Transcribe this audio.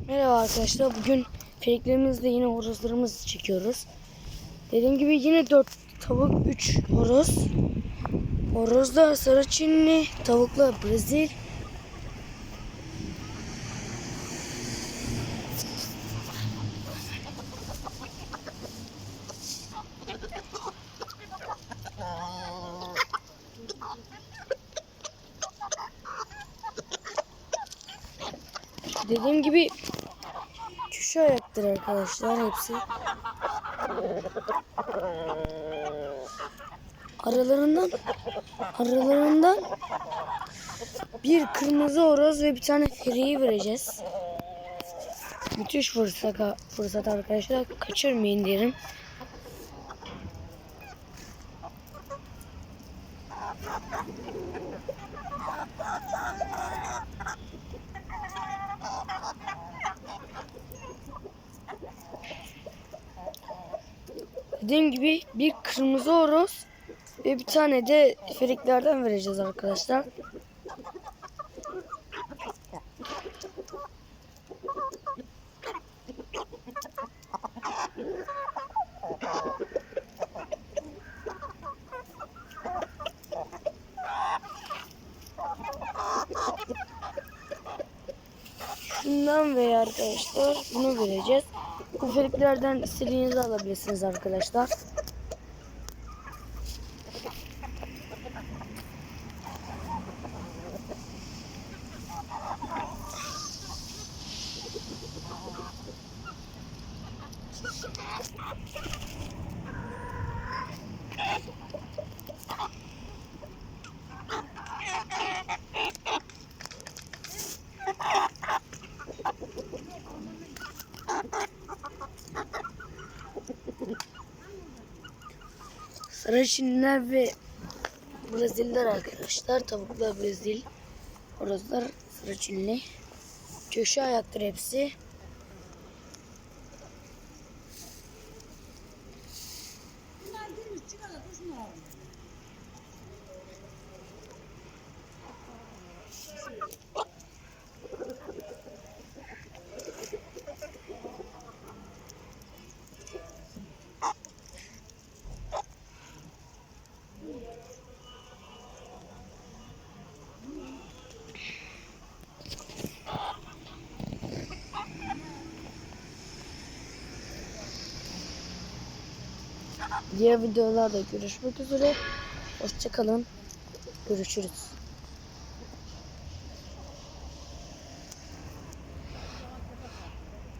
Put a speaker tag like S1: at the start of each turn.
S1: Merhaba arkadaşlar. Bugün friklerimizle yine horozlarımızı çekiyoruz. Dediğim gibi yine 4 tavuk 3 horoz. Horozlar sarı çinli, tavuklar Brezil. Dediğim gibi köşe ayaktır arkadaşlar hepsi. Aralarından aralarından bir kırmızı horoz ve bir tane friyi vereceğiz. Müthiş fırsat, fırsat arkadaşlar. Kaçırmayın derim. Dediğim gibi bir kırmızı horoz ve bir tane de friklerden vereceğiz arkadaşlar. Şundan veya arkadaşlar bunu vereceğiz. Bu friklerden istediğinizi alabilirsiniz arkadaşlar. Sarı Çinliler ve Breziller arkadaşlar. Tavuklar Brezil. Horozlar sarı Çinli. Köşe ayaktır hepsi. Diğer videolarda görüşmek üzere. Hoşçakalın. Görüşürüz.